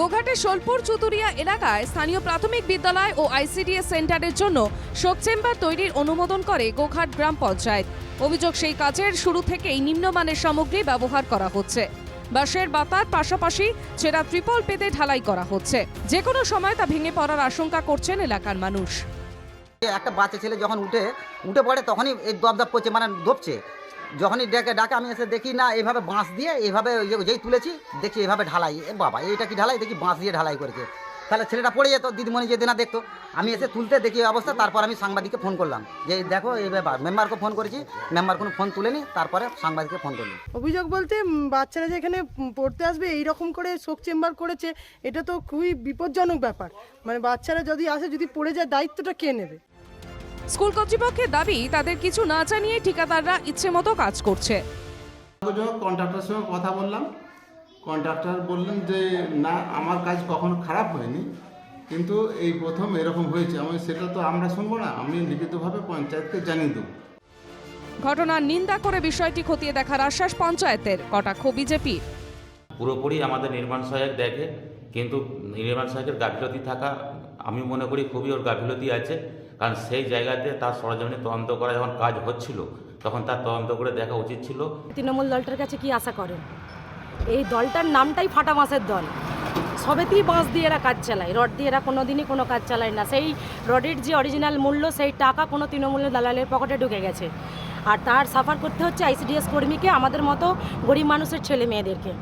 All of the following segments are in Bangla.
গোঘাটের সোলপুর চুতুরিয়া এলাকায় স্থানীয় প্রাথমিক বিদ্যালয় ও আইসিডিএস সেন্টারের জন্য শোক চেম্বার তৈরির অনুমোদন করে গোঘাট গ্রাম পঞ্চায়েত। অভিযোগ সেই কাজের শুরু থেকেই নিম্নমানের সামগ্রী ব্যবহার করা হচ্ছে। বাঁশের বাতার পাশাপাশি ছেঁড়া ত্রিপল পেতে ঢালাই করা হচ্ছে। যে কোনো সময় তা ভেঙে পড়ার আশঙ্কা করছেন এলাকার মানুষ। একটা বাচ্চা ছেলে যখন উঠে উঠে পড়ে তখনই এই দপ দপ করছে মানে দপছে যখনই ডেকে ডাকে, আমি এসে দেখি, না এইভাবে বাঁশ দিয়ে এইভাবে যেই তুলেছি দেখি এইভাবে ঢালাই। এ বাবা, এইটা কি ঢালাই? দেখি বাঁশ দিয়ে ঢালাই করেছে। তাহলে ছেলেটা পড়ে যেত, দিদিমণি যদি না দেখতো। আমি এসে তুলতে দেখি অবস্থা, তারপর আমি সাংবাদিককে ফোন করলাম। যে, দেখো এই ব্যাপার, মেম্বারকে ফোন করেছি, মেম্বার কোনো ফোন তুলেনি, তারপরে সাংবাদিককে ফোন করলাম। অভিযোগ বলতে বাচ্চারা যে এখানে পড়তে আসবে এই রকম করে শোক চেম্বার করেছে, এটা তো খুবই বিপজ্জনক ব্যাপার। মানে বাচ্চারা যদি আসে, যদি পড়ে যায়, দায়িত্বটা কে নেবে? স্কুল কর্তৃপক্ষের দাবি তাদের কিছু না জানিয়ে ঠিকাদাররা ইচ্ছে মতো কাজ করছে। কন্ট্রাক্টরের সঙ্গে কথা বললাম। কন্ট্রাক্টর বললেন যে না আমার কাজ কখনো খারাপ হয়নি। কিন্তু এই প্রথম এরকম হয়েছে। আমি সেটা তো আমরা শুনব না। আমি লিখিতভাবে পঞ্চায়েতকে জানিয়ে দেবো। ঘটনার নিন্দা করে বিষয়টি খতিয়ে দেখার আশ্বাস পঞ্চায়েতের কটাক্ষ বিজেপি। পুরোপুরি আমাদের নির্মাণ সহায়ক দেখে কিন্তু নির্মাণ সহায়কের গাফিলতি থাকা আমি মনে করি খুবই ওর গাফিলতি আছে। কারণ সেই জায়গাতে তার সরজমিনে তদন্ত করা যখন কাজ হচ্ছিল তখন তার তদন্ত করে দেখা উচিত ছিল। তৃণমূল দলটার কাছে কি আশা করেন? এই দলটার নামটাই ফাটা মাছের দল। সবেতেই বাঁশ দিয়ে এরা কাজ চালায়। রড দিয়ে এরা কোনো দিনই কোনো কাজ চালায় না। সেই রডের যে অরিজিনাল মূল্য সেই টাকা কোনো তৃণমূলের দালালের পকেটে ঢুকে গেছে। আর তার সাফার করতে হচ্ছে আইসিডিএস কর্মীকে আমাদের মতো গরিব মানুষের ছেলে মেয়েদেরকে।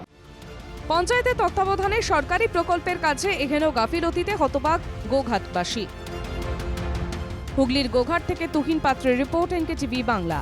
পঞ্চায়েতের তত্ত্বাবধানে সরকারি প্রকল্পের কাছে এখানেও গাফিলতিতে হতবাক গোঘাটবাসী হুগলির গোঘাট থেকে তুহিন পাত্রের রিপোর্ট এনকে টিভি বাংলা।